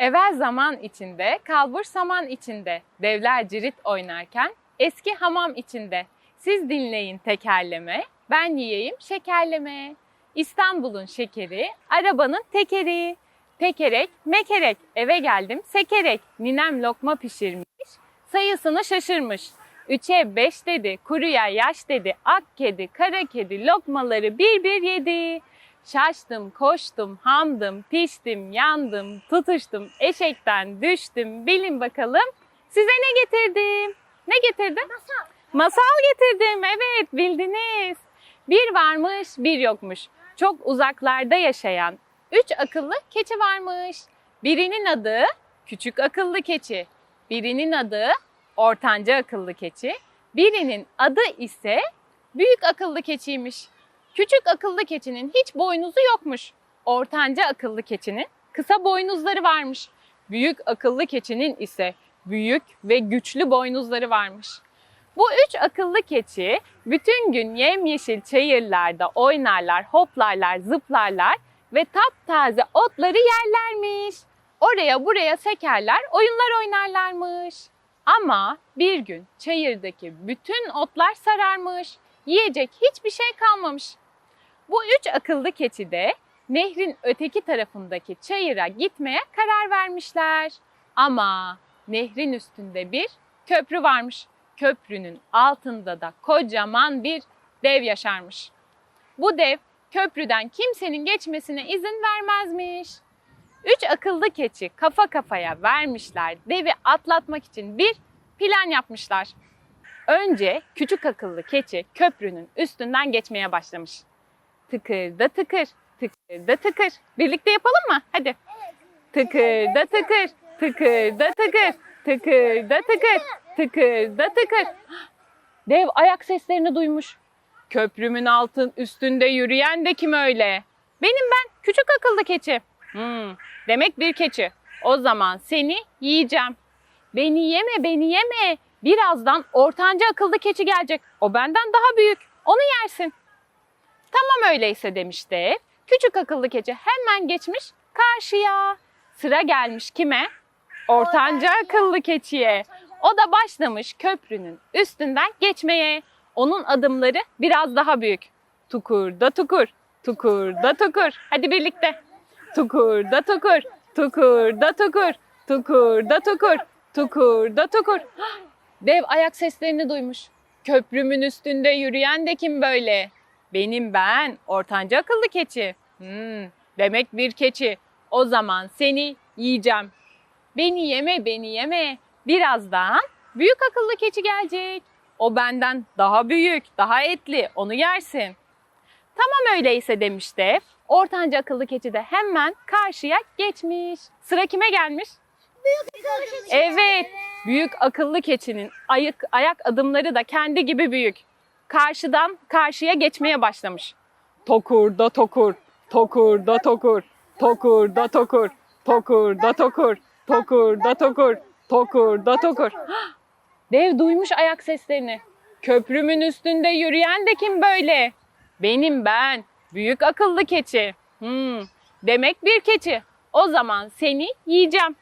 Evvel zaman içinde, kalbur saman içinde, devler cirit oynarken, eski hamam içinde. Siz dinleyin tekerleme, ben yiyeyim şekerleme. İstanbul'un şekeri, arabanın tekeri. Tekerek, mekerek, eve geldim sekerek. Ninem lokma pişirmiş, sayısını şaşırmış. Üçe beş dedi, kuruya yaş dedi, ak kedi, kara kedi lokmaları bir bir yedi. Şaştım, koştum, hamdım, piştim, yandım, tutuştum, eşekten düştüm. Bilin bakalım size ne getirdim? Ne getirdim? Masal. Masal getirdim. Evet, bildiniz. Bir varmış, bir yokmuş. Çok uzaklarda yaşayan üç akıllı keçi varmış. Birinin adı küçük akıllı keçi. Birinin adı ortanca akıllı keçi. Birinin adı ise büyük akıllı keçiymiş. Küçük akıllı keçinin hiç boynuzu yokmuş. Ortanca akıllı keçinin kısa boynuzları varmış. Büyük akıllı keçinin ise büyük ve güçlü boynuzları varmış. Bu üç akıllı keçi bütün gün yemyeşil çayırlarda oynarlar, hoplarlar, zıplarlar ve taptaze otları yerlermiş. Oraya buraya sekerler, oyunlar oynarlarmış. Ama bir gün çayırdaki bütün otlar sararmış. Yiyecek hiçbir şey kalmamış. Bu üç akıllı keçi de nehrin öteki tarafındaki çayıra gitmeye karar vermişler. Ama nehrin üstünde bir köprü varmış. Köprünün altında da kocaman bir dev yaşarmış. Bu dev köprüden kimsenin geçmesine izin vermezmiş. Üç akıllı keçi kafa kafaya vermişler devi atlatmak için bir plan yapmışlar. Önce küçük akıllı keçi köprünün üstünden geçmeye başlamış. Tıkır da tıkır, tıkır da tıkır. Birlikte yapalım mı? Hadi. Tıkır da tıkır, tıkır da tıkır, tıkır da tıkır, tıkır da tıkır. Dev ayak seslerini duymuş. Köprümün altın üstünde yürüyen de kim öyle? Benim ben, küçük akıllı keçi. Hmm, demek bir keçi. O zaman seni yiyeceğim. Beni yeme, beni yeme. Birazdan ortanca akıllı keçi gelecek. O benden daha büyük. Onu yersin. Tamam öyleyse demiş dev. Küçük akıllı keçi hemen geçmiş karşıya. Sıra gelmiş kime? Ortanca akıllı keçiye. O da başlamış köprünün üstünden geçmeye. Onun adımları biraz daha büyük. Tukur da tukur, tukur da tukur. Hadi birlikte. Tukur da tukur, tukur da tukur, tukur da tukur, tukur da tukur. Dev ayak seslerini duymuş. Köprümün üstünde yürüyen de kim böyle? Benim ben, ortanca akıllı keçi. Hmm, demek bir keçi. O zaman seni yiyeceğim. Beni yeme, beni yeme. Birazdan büyük akıllı keçi gelecek. O benden daha büyük, daha etli. Onu yersin. Tamam öyleyse demiş dev. Ortanca akıllı keçi de hemen karşıya geçmiş. Sıra kime gelmiş? Evet, büyük akıllı keçinin ayak, ayak adımları da kendi gibi büyük. Karşıdan karşıya geçmeye başlamış. Tokur da tokur, tokur da tokur, tokur da tokur, tokur da tokur, tokur da tokur, tokur da tokur. Dev duymuş ayak seslerini. Köprümün üstünde yürüyen de kim böyle? Benim ben, büyük akıllı keçi. Hmm, demek bir keçi. O zaman seni yiyeceğim.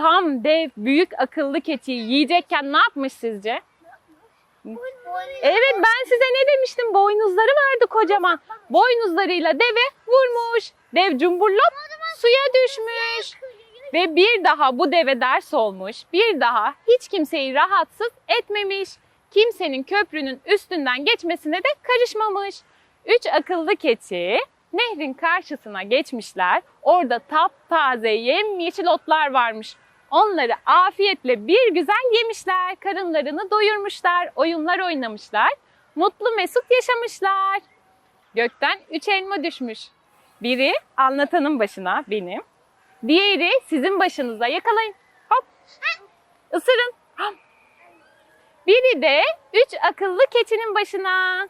Tam dev büyük akıllı keçiyi yiyecekken ne yapmış sizce? Evet ben size ne demiştim? Boynuzları vardı kocaman. Boynuzlarıyla deve vurmuş. Dev cumburlop suya düşmüş. Ve bir daha bu deve ders olmuş. Bir daha hiç kimseyi rahatsız etmemiş. Kimsenin köprünün üstünden geçmesine de karışmamış. Üç akıllı keçi nehrin karşısına geçmişler. Orada taptaze yemyeşil otlar varmış. Onları afiyetle bir güzel yemişler. Karınlarını doyurmuşlar. Oyunlar oynamışlar. Mutlu mesut yaşamışlar. Gökten üç elma düşmüş. Biri anlatanın başına benim. Diğeri sizin başınıza yakalayın. Hop. Isırın. Hop. Biri de üç akıllı keçinin başına.